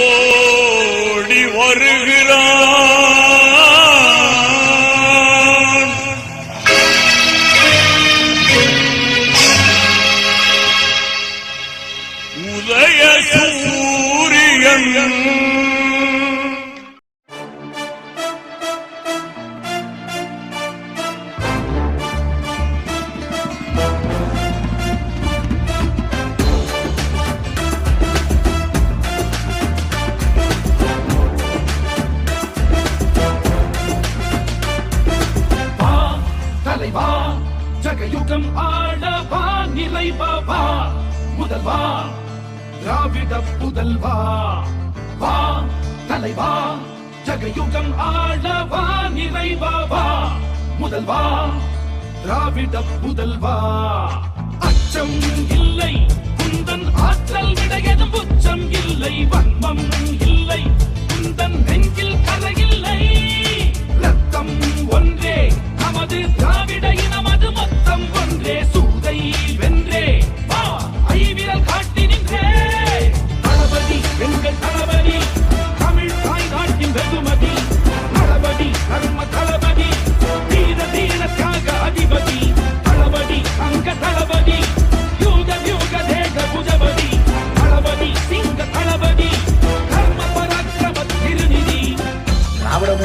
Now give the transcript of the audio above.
ஓடி வருகிறார் உலகம் ஆளவா நிலைவா முதல்வா திராவிட புதல்வா? வா தலைவா ஜகயுகம் ஆளவா நிறைவா முதல்வா திராவிட புதல்வா? அச்சம்